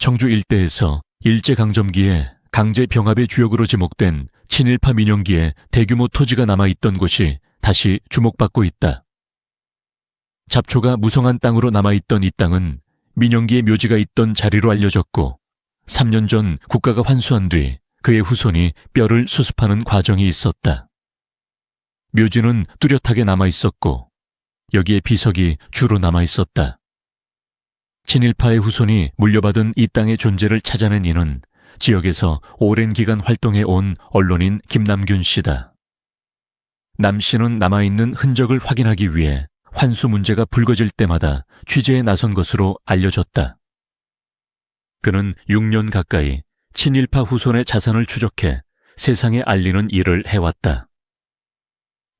청주 일대에서 일제강점기에 강제 병합의 주역으로 지목된 친일파 민영기에 대규모 토지가 남아있던 곳이 다시 주목받고 있다. 잡초가 무성한 땅으로 남아있던 이 땅은 민영기의 묘지가 있던 자리로 알려졌고 3년 전 국가가 환수한 뒤 그의 후손이 뼈를 수습하는 과정이 있었다. 묘지는 뚜렷하게 남아있었고 여기에 비석이 주로 남아있었다. 친일파의 후손이 물려받은 이 땅의 존재를 찾아낸 이는 지역에서 오랜 기간 활동해 온 언론인 김남균 씨다. 남 씨는 남아있는 흔적을 확인하기 위해 환수 문제가 불거질 때마다 취재에 나선 것으로 알려졌다. 그는 6년 가까이 친일파 후손의 자산을 추적해 세상에 알리는 일을 해왔다.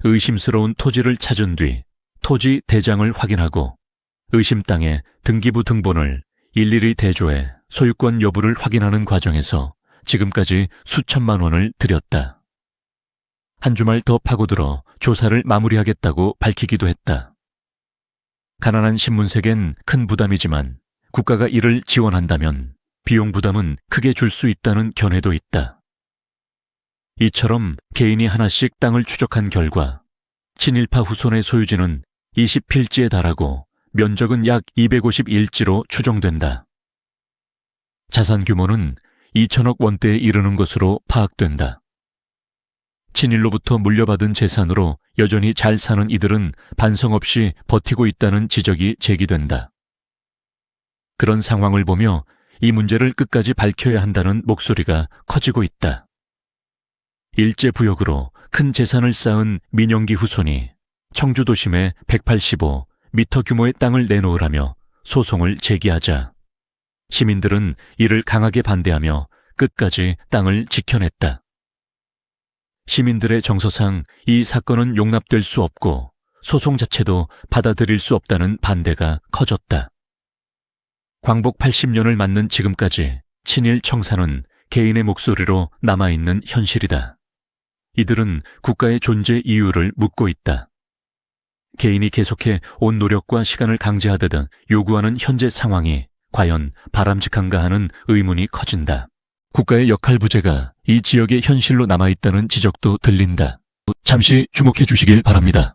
의심스러운 토지를 찾은 뒤 토지 대장을 확인하고 의심 땅의 등기부 등본을 일일이 대조해 소유권 여부를 확인하는 과정에서 지금까지 수천만 원을 들였다. 한 주말 더 파고들어 조사를 마무리하겠다고 밝히기도 했다. 가난한 신문색엔 큰 부담이지만 국가가 이를 지원한다면 비용 부담은 크게 줄 수 있다는 견해도 있다. 이처럼 개인이 하나씩 땅을 추적한 결과 친일파 후손의 소유지는 20필지에 달하고 면적은 약 251지로 추정된다. 자산 규모는 2천억 원대에 이르는 것으로 파악된다. 친일로부터 물려받은 재산으로 여전히 잘 사는 이들은 반성 없이 버티고 있다는 지적이 제기된다. 그런 상황을 보며 이 문제를 끝까지 밝혀야 한다는 목소리가 커지고 있다. 일제 부역으로 큰 재산을 쌓은 민영기 후손이 청주 도심에 185 미터 규모의 땅을 내놓으라며 소송을 제기하자 시민들은 이를 강하게 반대하며 끝까지 땅을 지켜냈다. 시민들의 정서상 이 사건은 용납될 수 없고 소송 자체도 받아들일 수 없다는 반대가 커졌다. 광복 80년을 맞는 지금까지 친일 청사는 개인의 목소리로 남아있는 현실이다. 이들은 국가의 존재 이유를 묻고 있다. 개인이 계속해 온 노력과 시간을 강제하듯 요구하는 현재 상황이 과연 바람직한가 하는 의문이 커진다. 국가의 역할 부재가 이 지역의 현실로 남아있다는 지적도 들린다. 잠시 주목해 주시길 바랍니다.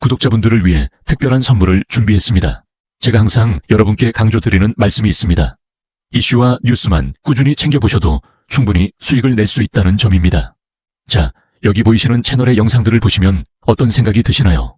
구독자분들을 위해 특별한 선물을 준비했습니다. 제가 항상 여러분께 강조드리는 말씀이 있습니다. 이슈와 뉴스만 꾸준히 챙겨보셔도 충분히 수익을 낼 수 있다는 점입니다. 자, 여기 보이시는 채널의 영상들을 보시면 어떤 생각이 드시나요?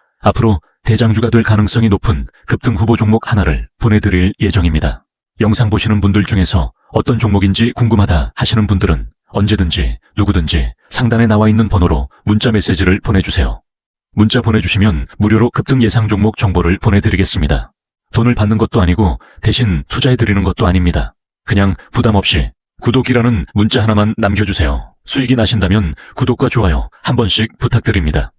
앞으로 대장주가 될 가능성이 높은 급등 후보 종목 하나를 보내드릴 예정입니다. 영상 보시는 분들 중에서 어떤 종목인지 궁금하다 하시는 분들은 언제든지 누구든지 상단에 나와 있는 번호로 문자 메시지를 보내주세요. 문자 보내주시면 무료로 급등 예상 종목 정보를 보내드리겠습니다. 돈을 받는 것도 아니고 대신 투자해드리는 것도 아닙니다. 그냥 부담 없이 구독이라는 문자 하나만 남겨주세요. 수익이 나신다면 구독과 좋아요 한 번씩 부탁드립니다.